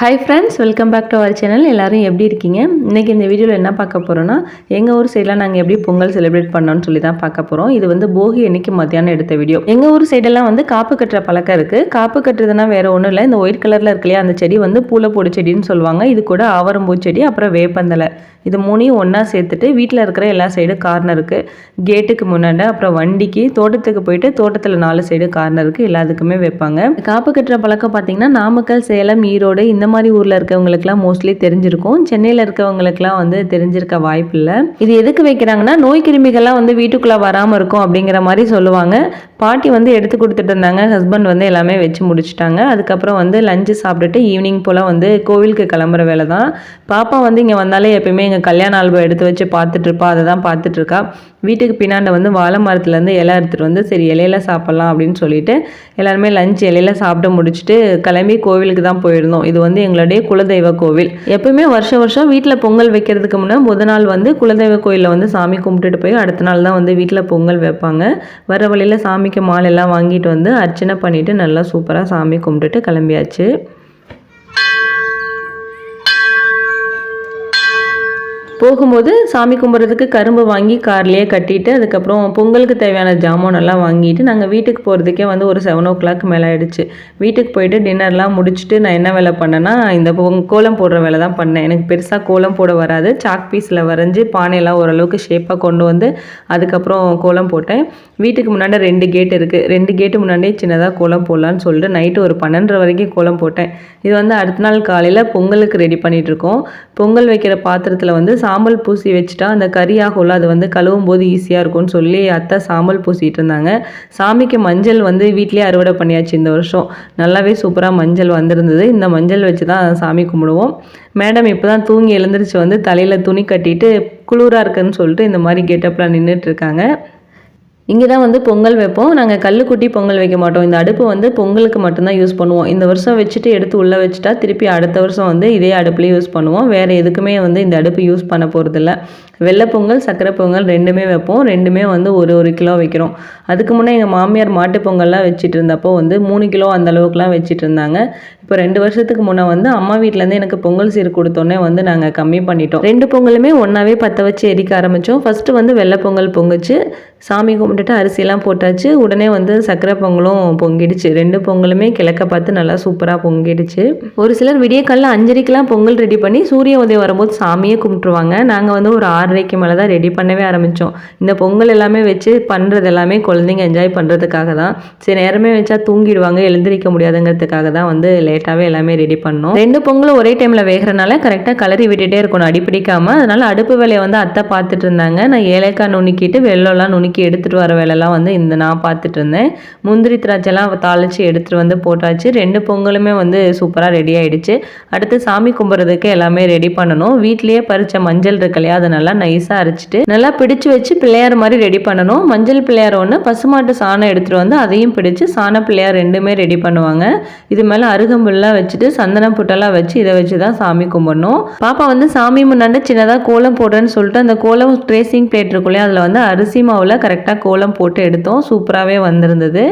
Hi friends welcome back to our channel எல்லாரும் எப்படி இருக்கீங்க? இன்றைக்கி இந்த வீடியோவில் என்ன பார்க்க போகிறோன்னா எங்கள் ஊர் சைடில் நாங்கள் எப்படி பொங்கல் செலிப்ரேட் பண்ணோம்னு சொல்லி தான் பார்க்க போகிறோம் இது வந்து போகி அன்னைக்கு மத்தியானம் எடுத்த வீடியோ. எங்கள் ஊர் சைடெல்லாம் வந்து காப்பு கட்டுற பழக்கம் இருக்குது காப்பு கட்டுறதுனா வேறு ஒன்றும் இல்லை. இந்த ஒயிட் கலரில் இருக்கு இல்லையா அந்த செடி வந்து பூளைப்பொடி செடின்னு சொல்லுவாங்க. இது கூட ஆவரம்பூ செடி அப்புறம் வேப்பந்தலை இது மூணையும் ஒன்றா சேர்த்துட்டு வீட்டில் இருக்கிற எல்லா சைடு கார்னருக்கு கேட்டுக்கு முன்னாடி அப்புறம் வண்டிக்கு தோட்டத்துக்கு போயிட்டு தோட்டத்தில் நாலு சைடு கார்னருக்கு எல்லாத்துக்குமே வைப்பாங்க. காப்பு கட்டுற பழக்கம் பார்த்தீங்கன்னா நாமக்கல் சேலம் ஈரோடு இந்த மாதிரி ஊரில் இருக்கவங்களுக்குலாம் மோஸ்ட்லி தெரிஞ்சிருக்கும். சென்னையில் இருக்கவங்களுக்குலாம் வந்து தெரிஞ்சிருக்க வாய்ப்பு இல்லை. இது எதுக்கு வைக்கிறாங்கன்னா நோய் கிருமிகள்லாம் வந்து வீட்டுக்குள்ளே வராமல் இருக்கும் அப்படிங்கிற மாதிரி சொல்லுவாங்க. பாட்டி வந்து எடுத்து கொடுத்துட்டு இருந்தாங்க. ஹஸ்பண்ட் வந்து எல்லாமே வச்சு முடிச்சுட்டாங்க. அதுக்கப்புறம் வந்து லஞ்சு சாப்பிட்டுட்டு ஈவினிங் போல் வந்து கோவிலுக்கு கிளம்புற வேலை தான். பாப்பா வந்து இங்கே வந்தாலே எப்பயுமே எங்கள் கல்யாண ஆல்பம் எடுத்து வச்சு பார்த்துட்ருப்பா அதை தான் பார்த்துட்ருக்கா வீட்டுக்கு பின்னாண்ட வந்து வாழை மரத்துலேருந்து இலை எடுத்துகிட்டு வந்து சரி இலையில சாப்பிட்லாம் அப்படின்னு சொல்லிட்டு எல்லாருமே லஞ்ச் இலையில சாப்பிட்டு முடிச்சுட்டு கிளம்பி கோவிலுக்கு தான் போயிருந்தோம். இது வந்து எங்களுடைய குலதெய்வ கோவில். எப்பயுமே வருஷம் வருஷம் வீட்டில் பொங்கல் வைக்கிறதுக்கு முன்னே முத நாள் வந்து குலதெய்வ கோயிலில் வந்து சாமி கும்பிட்டுட்டு போய் அடுத்த நாள் தான் வந்து வீட்டில் பொங்கல் வைப்பாங்க. வர வழியில் சாமி சாமிக்கு மாலையெல்லாம் வாங்கிட்டு வந்து அர்ச்சனை பண்ணிவிட்டு நல்லா சூப்பராக சாமி கும்பிட்டுட்டு கிளம்பியாச்சு. போகும்போது சாமி கும்பிட்றதுக்கு கரும்பு வாங்கி கார்லேயே கட்டிட்டு அதுக்கப்புறம் பொங்கலுக்கு தேவையான ஜாமான் எல்லாம் வாங்கிட்டு நாங்கள் வீட்டுக்கு போகிறதுக்கே வந்து ஒரு செவன் ஓ கிளாக் மேலே ஆயிடுச்சு. வீட்டுக்கு போயிட்டு டின்னர்லாம் முடிச்சுட்டு நான் என்ன வேலை பண்ணேன்னா இந்த கோலம் போடுற வேலை தான் பண்ணேன். எனக்கு பெருசாக கோலம் போட வராது. சாக் பீஸில் வரைஞ்சி பானையெல்லாம் ஓரளவுக்கு ஷேப்பாக கொண்டு வந்து அதுக்கப்புறம் கோலம் போட்டேன். வீட்டுக்கு முன்னாடி ரெண்டு கேட் இருக்குது ரெண்டு கேட்டு முன்னாடியே சின்னதாக கோலம் போடலான்னு சொல்லிட்டு நைட்டு ஒரு பன்னெண்டரை வரைக்கும் கோலம் போட்டேன். இது வந்து அடுத்த நாள் காலையில் பொங்கலுக்கு ரெடி பண்ணிகிட்ருக்கோம் இருக்கோம். பொங்கல் வைக்கிற பாத்திரத்தில் வந்து சாம்பல் பூசி வச்சுட்டா அந்த கறியாகும்ல அது வந்து கழுவும் போது ஈஸியாக இருக்கும்னு சொல்லி அத்தை சாம்பல் பூசிட்டு இருந்தாங்க. சாமிக்கு மஞ்சள் வந்து வீட்லேயே அறுவடை பண்ணியாச்சு இந்த வருஷம். நல்லாவே சூப்பராக மஞ்சள் வந்திருந்தது. இந்த மஞ்சள் வச்சு தான் சாமி கும்பிடுவோம். மேடம் இப்போ தான் தூங்கி எழுந்திரிச்சு வந்து தலையில் துணி கட்டிட்டு குளிராக இருக்குன்னு சொல்லிட்டு இந்த மாதிரி கெட்டப்லாம் நின்றுட்டு இருக்காங்க. இங்கே தான் வந்து பொங்கல் வைப்போம். நாங்கள் கல்லுக்குட்டி பொங்கல் வைக்க மாட்டோம். இந்த அடுப்பு வந்து பொங்கலுக்கு மட்டும்தான் யூஸ் பண்ணுவோம். இந்த வருஷம் வச்சுட்டு எடுத்து உள்ளே வச்சுட்டா திருப்பி அடுத்த வருஷம் வந்து இதே அடுப்புலேயே யூஸ் பண்ணுவோம். வேறு எதுக்குமே வந்து இந்த அடுப்பு யூஸ் பண்ண போகிறதில்ல வெள்ளை பொங்கல் சக்கரை பொங்கல் ரெண்டுமே வைப்போம். ரெண்டுமே வந்து ஒரு ஒரு கிலோ வைக்கிறோம். அதுக்கு முன்னே எங்கள் மாமியார் மாட்டு பொங்கல்லாம் வச்சுட்டு இருந்தப்போ வந்து மூணு கிலோ அந்த அளவுக்குலாம் வச்சுட்டு இருந்தாங்க. இப்போ ரெண்டு வருஷத்துக்கு முன்னே வந்து அம்மா வீட்டிலேருந்து எனக்கு பொங்கல் சீர் கொடுத்தோன்னே வந்து நாங்கள் கம்மி பண்ணிட்டோம். ரெண்டு பொங்கலுமே ஒன்றாவே பற்ற வச்சு எரிக்க ஆரம்பித்தோம் ஃபஸ்ட்டு வந்து வெள்ளை பொங்கல் பொங்குச்சு. சாமி கும்பிட்டுட்டு அரிசியெல்லாம் போட்டாச்சு. உடனே வந்து சக்கரை பொங்கலும் பொங்கிடுச்சு. ரெண்டு பொங்கலுமே கிழக்க பார்த்து நல்லா சூப்பராக பொங்கிடுச்சு. ஒரு சிலர் விடிய காலைல அஞ்சரைக்கெலாம் பொங்கல் ரெடி பண்ணி சூரிய உதயம் வரும்போது சாமியே கும்பிட்டுருவாங்க. நாங்கள் வந்து ஒரு ஆறரைக்கு மேலே தான் ரெடி பண்ணவே ஆரம்பித்தோம் இந்த பொங்கல் எல்லாமே வச்சு பண்ணுறது எல்லாமே குழந்தைங்க என்ஜாய் பண்ணுறதுக்காக தான். சரி நேரமே வச்சா தூங்கிடுவாங்க எழுந்திரிக்க முடியாதுங்கிறதுக்காக தான் வந்து லேட்டாகவே எல்லாமே ரெடி பண்ணோம். ரெண்டு பொங்கலும் ஒரே டைமில் வேகிறனால கரெக்டாக கலரி விட்டுட்டே இருக்கணும் அடிப்பிடிக்காமல் அதனால் அடுப்பு வேலையை வந்து அத்தை பார்த்துட்டு இருந்தாங்க. நான் ஏலக்காய் நுணுக்கிட்டு வெள்ளம்லாம் நுணுக்கி எடுத்துகிட்டு வர வேலைலாம் வந்து இந்த நான் பார்த்துட்டு இருந்தேன். முந்திரி திராட்சைலாம் தாளித்து எடுத்துகிட்டு வந்து போட்டாச்சு. ரெண்டு பொங்கலுமே வந்து சூப்பராக ரெடி ஆகிடுச்சு அடுத்து சாமி கும்பிட்றதுக்கு எல்லாமே ரெடி பண்ணணும். வீட்லேயே பறித்த மஞ்சள் இருக்கு இல்லையா அதை நல்லா நைஸாக அரைச்சிட்டு நல்லா பிடிச்சு வச்சு பிள்ளையார் மாதிரி ரெடி பண்ணணும். மஞ்சள் பிள்ளையார் ஒன்று பசுமாட்டு சாணம் எடுத்துகிட்டு வந்து அதையும் பிடிச்சு சாண பிள்ளையார் ரெண்டுமே ரெடி பண்ணுவாங்க. இது மேலே அருகம்புல்லாம் வச்சுட்டு சந்தன புட்டெல்லாம் வச்சு இதை வச்சு தான் சாமி கும்பிடணும். பாப்பா வந்து சாமி முன்னாடி சின்னதாக கோலம் போடுறேன்னு சொல்லிட்டு அந்த கோலம் ட்ரேசிங் பிளேட் இருக்குள்ளே அதில் வந்து அரிசி மாவில் கரெக்டாக கோலம் போட்டு எடுத்தோம். சூப்பராகவே வந்திருந்தது.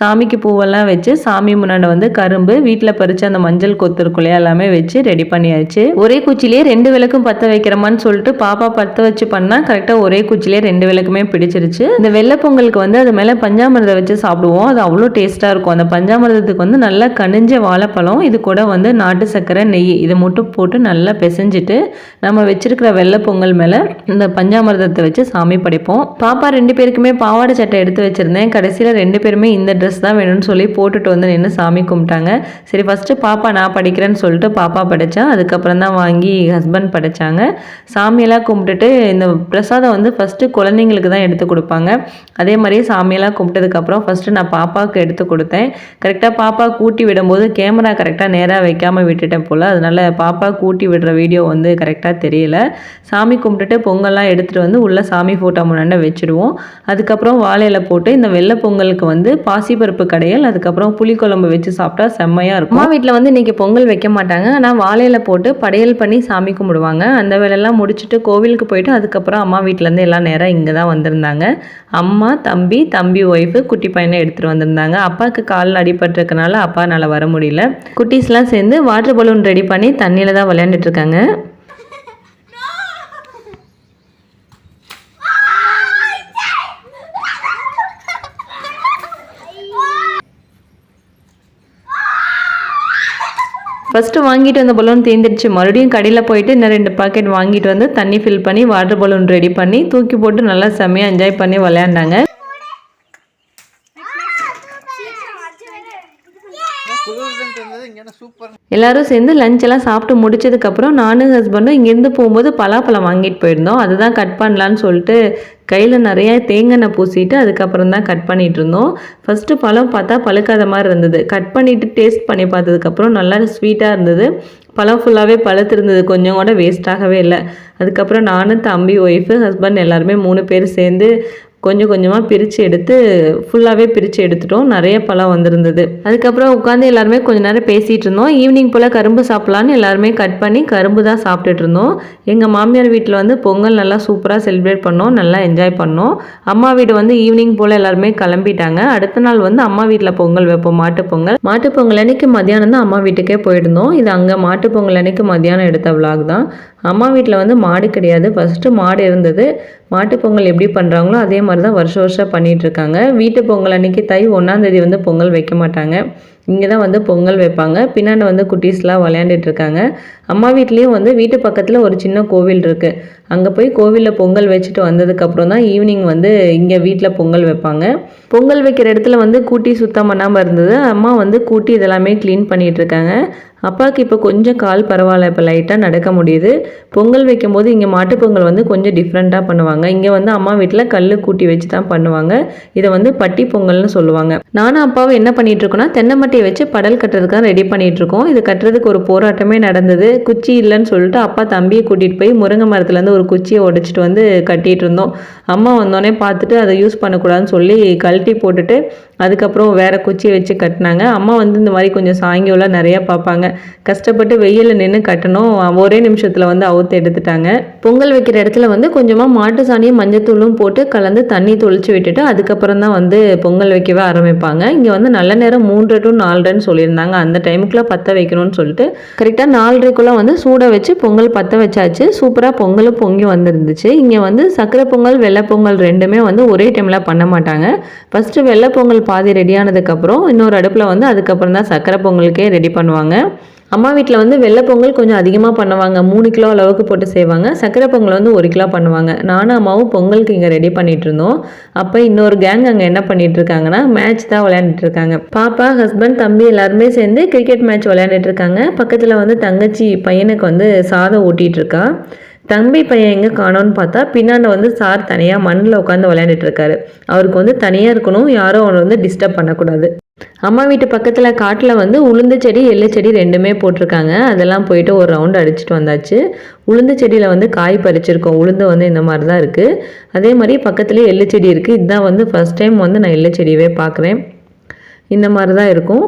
சாமிக்கு பூவெல்லாம் வச்சு சாமி முன்னாடி வந்து கரும்பு வீட்டில் பறித்து அந்த மஞ்சள் கொத்து இருக்கும் எல்லாமே வச்சு ரெடி பண்ணியாச்சு. ஒரே குச்சிலேயே ரெண்டு விளக்கும் பற்ற வைக்கிறோமான்னு சொல்லிட்டு பாப்பா பற்ற வச்சு பண்ணால் கரெக்டாக ஒரே குச்சிலேயே ரெண்டு விளக்குமே பிடிச்சிருச்சு. இந்த வெள்ளை பொங்கலுக்கு வந்து அது மேலே பஞ்சாமிரதம் வச்சு சாப்பிடுவோம். அது அவ்வளோ டேஸ்ட்டாக இருக்கும். அந்த பஞ்சாமிரதத்துக்கு வந்து நல்லா கனிஞ்ச வாழைப்பழம் இது கூட வந்து நாட்டு சர்க்கரை நெய் இதை மட்டும் போட்டு நல்லா பிசைஞ்சிட்டு நம்ம வச்சிருக்கிற வெள்ளை பொங்கல் மேலே இந்த பஞ்சாமிரதத்தை வச்சு சாமி படைப்போம். பாப்பா ரெண்டு பேருக்குமே பாவாடை சட்டை எடுத்து வச்சுருந்தேன். கடைசியில் ரெண்டு பேருமே இந்த ட்ரெஸ் தான் வேணும்னு சொல்லி போட்டுட்டு வந்து நின்று சாமி கும்பிட்டாங்க. சரி ஃபஸ்ட்டு பாப்பா நான் படிக்கிறேன்னு சொல்லிட்டு பாப்பா படித்தேன் அதுக்கப்புறம் தான் வாங்கி ஹஸ்பண்ட் படித்தாங்க சாமியெல்லாம் கும்பிட்டுட்டு இந்த பிரசாதம் வந்து ஃபஸ்ட்டு குழந்தைங்களுக்கு தான் எடுத்து கொடுப்பாங்க. அதே மாதிரியே சாமியெல்லாம் கும்பிட்டதுக்கப்புறம் ஃபஸ்ட்டு நான் பாப்பாவுக்கு எடுத்து கொடுத்தேன். கரெக்டாக பாப்பா கூட்டி விடும்போது கேமரா கரெக்டாக நேராக வைக்காமல் விட்டுட்டேன் போல். அதனால் பாப்பா கூட்டி விடுற வீடியோ வந்து கரெக்டாக தெரியல. சாமி கும்பிட்டுட்டு பொங்கல்லாம் எடுத்துகிட்டு வந்து உள்ளே சாமி ஃபோட்டோ முன்னாடி வச்சுடுவோம். அதுக்கப்புறம் வாழையில போட்டு இந்த வெள்ளை பொங்கலுக்கு வந்து பாசிப்பருப்பு கடையல் அதுக்கப்புறம் புளிக்குழம்பு வச்சு சாப்பிட்டா செம்மையாக இருக்கும். அம்மா வீட்டில் வந்து இன்றைக்கி பொங்கல் வைக்க மாட்டாங்க. ஆனால் வாழை இலை போட்டு படையல் பண்ணி சாமி கும்பிடுவாங்க. அந்த வேலையெல்லாம் முடிச்சுட்டு கோவிலுக்கு போயிட்டு அதுக்கப்புறம் அம்மா வீட்டிலேருந்து எல்லா நேரம் இங்கே தான் வந்திருந்தாங்க. அம்மா தம்பி தம்பி ஒய்ஃபு குட்டி பையனை எடுத்துகிட்டு வந்திருந்தாங்க. அப்பாவுக்கு காலில் அடிபட்டிருக்கனால அப்பானால வர முடியல. குட்டீஸ்லாம் சேர்ந்து வாட்டர் பலூன் ரெடி பண்ணி தண்ணியில் தான் விளையாண்டுட்டு இருக்காங்க. ஃபஸ்ட்டு வாங்கிட்டு வந்த பலூன் தீந்துடுச்சு. மறுபடியும் கடையில் போயிட்டு இன்னும் ரெண்டு பாக்கெட் வாங்கிட்டு வந்து தண்ணி ஃபில் பண்ணி வாட்டர் பலூன் ரெடி பண்ணி தூக்கி போட்டு நல்லா செம்மையாக என்ஜாய் பண்ணி விளையாண்டாங்க குளிர்துன்ட்டு இருந்தது இங்கே சூப்பர் எல்லாரும் சேர்ந்து லஞ்ச் எல்லாம் சாப்பிட்டு முடிச்சதுக்கப்புறம் நானும் ஹஸ்பண்டும் இங்கேருந்து போகும்போது பலாப்பழம் வாங்கிட்டு போயிருந்தோம். அதுதான் கட் பண்ணலான்னு சொல்லிட்டு கையில் நிறைய தேங்காய் பூசிட்டு அதுக்கப்புறம் தான் கட் பண்ணிட்டு இருந்தோம். ஃபஸ்ட்டு பழம் பார்த்தா பழுக்காத மாதிரி இருந்தது. கட் பண்ணிவிட்டு டேஸ்ட் பண்ணி பார்த்ததுக்கப்புறம் நல்லா ஸ்வீட்டாக இருந்தது. பழம் ஃபுல்லாகவே பழுத்திருந்தது. கொஞ்சம் கூட வேஸ்ட் ஆகவே இல்லை. அதுக்கப்புறம் நானும் தம்பி ஒய்ஃபு ஹஸ்பண்ட் எல்லாருமே மூணு பேர் சேர்ந்து கொஞ்சம் கொஞ்சமாக பிரித்து எடுத்து ஃபுல்லாகவே பிரித்து எடுத்துட்டோம். நிறைய பழம் வந்திருந்தது. அதுக்கப்புறம் உட்காந்து எல்லாருமே கொஞ்ச நேரம் பேசிகிட்டு இருந்தோம். ஈவினிங் போல் கரும்பு சாப்பிட்லான்னு எல்லாருமே கட் பண்ணி கரும்பு தான் சாப்பிட்டுட்டு இருந்தோம். எங்கள் மாமியார் வீட்டில் வந்து பொங்கல் நல்லா சூப்பராக செலிப்ரேட் பண்ணோம். நல்லா என்ஜாய் பண்ணோம். அம்மா வீடு வந்து ஈவினிங் போல் எல்லாருமே கிளம்பிட்டாங்க. அடுத்த நாள் வந்து அம்மா வீட்டில் பொங்கல் வைப்போம். மாட்டுப்பொங்கல் மாட்டுப்பொங்கல் அன்னைக்கு மதியானம் தான் அம்மா வீட்டுக்கே போயிருந்தோம். இது அங்கே மாட்டுப் பொங்கல் அன்னைக்கு மதியானம் எடுத்த விளாக் தான். அம்மா வீட்டில் வந்து மாடு கிடையாது. ஃபஸ்ட்டு மாடு இருந்தது. மாட்டுப்பொங்கல் எப்படி பண்ணுறாங்களோ அதே மாதிரி தான் வருஷம் வருஷம் பண்ணிகிட்ருக்காங்க வீட்டு பொங்கல் அன்னைக்கு தை ஒன்றாந்தேதி வந்து பொங்கல் வைக்க மாட்டாங்க. இங்கே தான் வந்து பொங்கல் வைப்பாங்க. பின்னாடி வந்து குட்டீஸ்லாம் விளையாண்டுட்டு இருக்காங்க அம்மா வீட்லேயும் வந்து வீட்டு பக்கத்தில் ஒரு சின்ன கோவில் இருக்குது அங்கே போய் கோவிலில் பொங்கல் வச்சுட்டு வந்ததுக்கப்புறம் தான் ஈவினிங் வந்து இங்கே வீட்டில் பொங்கல் வைப்பாங்க. பொங்கல் வைக்கிற இடத்துல வந்து கூட்டி சுத்தம் பண்ணாமல் இருந்தது. அம்மா வந்து கூட்டி இதெல்லாமே க்ளீன் பண்ணிகிட்ருக்காங்க அப்பாவுக்கு இப்போ கொஞ்சம் கால் பரவாயில்ல இப்போ லைட்டாக நடக்க முடியுது. பொங்கல் வைக்கும்போது இங்கே மாட்டுப்பொங்கல் வந்து கொஞ்சம் டிஃப்ரெண்ட்டாக பண்ணுவாங்க. இங்கே வந்து அம்மா வீட்டில் கல் கூட்டி வச்சு தான் பண்ணுவாங்க. இதை வந்து பட்டி பொங்கல்னு சொல்லுவாங்க. நானும் அப்பாவும் என்ன பண்ணிட்டு இருக்கோம்னா தென்னை மட்டையை வச்சு படல் கட்டுறதுக்காக ரெடி பண்ணிட்டு இருக்கோம் இது கட்டுறதுக்கு ஒரு போராட்டமே நடந்தது. குச்சி இல்லைன்னு சொல்லிட்டு அப்பா தம்பியை கூட்டிகிட்டு போய் முருங்கை மரத்துலேருந்து ஒரு குச்சியை உடைச்சிட்டு வந்து கட்டிகிட்டு இருந்தோம். அம்மா வந்தோடனே பார்த்துட்டு அதை யூஸ் பண்ணக்கூடாதுன்னு சொல்லி கழட்டி போட்டுட்டு அதுக்கப்புறம் வேறு குச்சியை வச்சு கட்டினாங்க. அம்மா வந்து இந்த மாதிரி கொஞ்சம் சாயங்காலம் நிறையா பார்ப்பாங்க. கஷ்டப்பட்டு வெயிலில் நின்று கட்டணும். ஒரே நிமிஷத்தில் வந்து அவுத்து எடுத்துட்டாங்க. பொங்கல் வைக்கிற இடத்துல வந்து கொஞ்சமாக மாட்டு சாணியும் மஞ்சத்தூளும் போட்டு கலந்து தண்ணி தொளிச்சு விட்டுட்டு அதுக்கப்புறம் தான் வந்து பொங்கல் வைக்கவே ஆரம்பிப்பாங்க. இங்கே வந்து நல்ல நேரம் மூன்று டு நாலரைன்னு சொல்லியிருந்தாங்க. அந்த டைமுக்குள்ளே பற்ற வைக்கணும்னு சொல்லிட்டு கரெக்டாக நாலரைக்குள்ளே வந்து சூட வச்சு பொங்கல் பற்ற வச்சாச்சு. சூப்பராக பொங்கலும் பொங்கி வந்துருந்துச்சு. இங்கே வந்து சக்கரை பொங்கல் வெள்ளை பொங்கல் ரெண்டுமே வந்து ஒரே டைமில் பண்ண மாட்டாங்க. ஃபஸ்ட்டு வெள்ளை பொங்கல் பாதி ரெடி ஆனதுக்கப்புறம் இன்னொரு அடுப்பில் வந்து அதுக்கப்புறம் தான் சக்கரை பொங்கலுக்கே ரெடி பண்ணுவாங்க. அம்மா வீட்டில் வந்து வெள்ளை பொங்கல் கொஞ்சம் அதிகமாக பண்ணுவாங்க. மூணு கிலோ அளவுக்கு போட்டு செய்வாங்க. சக்கரை பொங்கல் வந்து ஒரு கிலோ பண்ணுவாங்க. நானும் அம்மாவும் பொங்கலுக்கு இங்கே ரெடி பண்ணிட்டு இருந்தோம். அப்போ இன்னொரு கேங் அங்கே என்ன பண்ணிட்டு இருக்காங்கன்னா மேட்ச் தான் விளையாண்டுட்டு இருக்காங்க. பாப்பா ஹஸ்பண்ட் தம்பி எல்லாருமே சேர்ந்து கிரிக்கெட் மேட்ச் விளையாண்டுட்டு இருக்காங்க. பக்கத்தில் வந்து தங்கச்சி பையனுக்கு வந்து சாதம் ஓட்டிகிட்டு இருக்கா. தம்பி பையன் எங்கே காணோன்னு பார்த்தா பின்னாண்ட வந்து சார் தனியாக மண்ணில் உட்காந்து விளையாண்டுட்டு இருக்காரு. அவருக்கு வந்து தனியாக இருக்கணும் யாரும் அவரை வந்து டிஸ்டர்ப் பண்ணக்கூடாது. அம்மா வீட்டு பக்கத்தில் காட்டில் வந்து உளுந்து செடி எள்ளு செடி ரெண்டுமே போட்டிருக்காங்க. அதெல்லாம் போயிட்டு ஒரு ரவுண்டு அடிச்சுட்டு வந்தாச்சு. உளுந்து செடியில் வந்து காய் பறிச்சிருக்கோம். உளுந்து வந்து இந்த மாதிரி தான் இருக்குது அதே மாதிரி பக்கத்துலேயே எள்ளு செடி இருக்குது இதுதான் வந்து ஃபஸ்ட் டைம் வந்து நான் எள்ளு செடியவே பார்க்குறேன் இந்த மாதிரி தான் இருக்கும்.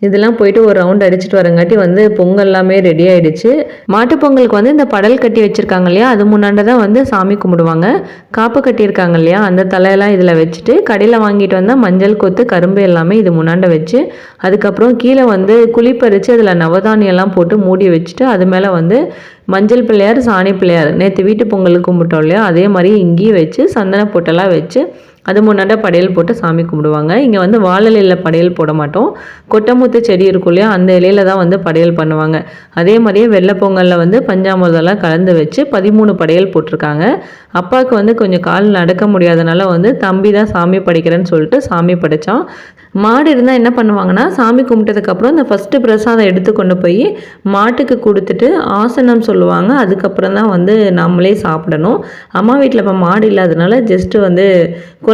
இதெல்லாம் போயிட்டு ஒரு ரவுண்ட் அடிச்சுட்டு வரங்காட்டி வந்து பொங்கல் எல்லாமே ரெடி ஆயிடுச்சு. மாட்டுப் பொங்கலுக்கு வந்து இந்த படல் கட்டி வச்சிருக்காங்க இல்லையா? அது முன்னாண்ட தான் வந்து சாமி கும்பிடுவாங்க. காப்பு கட்டியிருக்காங்க இல்லையா? அந்த தலையெல்லாம் இதில் வச்சுட்டு கடையில் வாங்கிட்டு வந்தால் மஞ்சள் கொத்து கரும்பு எல்லாமே இது முன்னாண்ட வச்சு அதுக்கப்புறம் கீழே வந்து குழி அதில் நவதானியெல்லாம் போட்டு மூடி வச்சுட்டு அது மேலே வந்து மஞ்சள் பிள்ளையார் சாணி பிள்ளையார். நேற்று வீட்டு பொங்கலுக்கு கும்பிட்டோம் இல்லையா? அதே மாதிரி இங்கேயும் வச்சு சந்தன பொட்டெல்லாம் வச்சு அது முன்னாடி படையல் போட்டு சாமி கும்பிடுவாங்க. இங்கே வந்து வாழலையில் படையல் போட மாட்டோம். கொட்டமுத்து செடி இருக்கும் இல்லையா அந்த இலையில தான் வந்து படையல் பண்ணுவாங்க. அதே மாதிரியே வெள்ளை பொங்கலில் வந்து பஞ்சாமிரதெல்லாம் கலந்து வச்சு பதிமூணு படையல் போட்டிருக்காங்க. அப்பாவுக்கு வந்து கொஞ்சம் கால் நடக்க முடியாதனால வந்து தம்பி தான் சாமி படைக்கிறேன்னு சொல்லிட்டு சாமி படைத்தான் மாடு இருந்தால் என்ன பண்ணுவாங்கன்னா சாமி கும்பிட்டதுக்கப்புறம் இந்த ஃபஸ்ட்டு பிரசாதம் எடுத்து கொண்டு போய் மாட்டுக்கு கொடுத்துட்டு ஆசனம் சொல்லுவாங்க. அதுக்கப்புறம் தான் வந்து நம்மளே சாப்பிடணும். அம்மா வீட்டில் இப்போ மாடு இல்லாதனால ஜஸ்ட்டு வந்து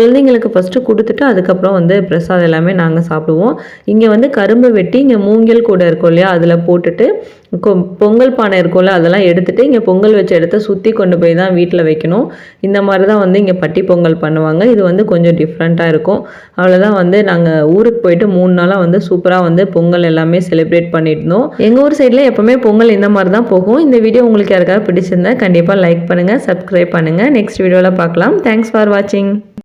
குழந்தைங்களுக்கு ஃபஸ்ட்டு கொடுத்துட்டு அதுக்கப்புறம் வந்து பிரசாதம் எல்லாமே நாங்கள் சாப்பிடுவோம். இங்கே வந்து கரும்பு வெட்டி இங்கே மூங்கில் கூட இருக்கும் இல்லையா? அதில் போட்டுட்டு கொ- பொங்கல் பானை இருக்கும்ல அதெல்லாம் எடுத்துகிட்டு இங்கே பொங்கல் வச்ச இடத்த சுற்றி கொண்டு போய் தான் வீட்டில் வைக்கணும். இந்த மாதிரி தான் வந்து இங்கே பட்டி பொங்கல் பண்ணுவாங்க. இது வந்து கொஞ்சம் டிஃப்ரெண்ட்டாக இருக்கும். அவ்வளோதான் வந்து நாங்கள் ஊருக்கு போயிட்டு மூணு நாளாக வந்து சூப்பராக வந்து பொங்கல் எல்லாமே செலிப்ரேட் பண்ணியிருந்தோம் எங்கள் ஊர் சைடில் எப்போவுமே பொங்கல் இந்த மாதிரி தான் போகும். இந்த வீடியோ உங்களுக்கு யாருக்காவது பிடிச்சிருந்தா கண்டிப்பாக லைக் பண்ணுங்கள் சப்ஸ்கிரைப் பண்ணுங்கள் நெக்ஸ்ட் வீடியோவில் பார்க்கலாம். தேங்க்ஸ் ஃபார் வாட்சிங்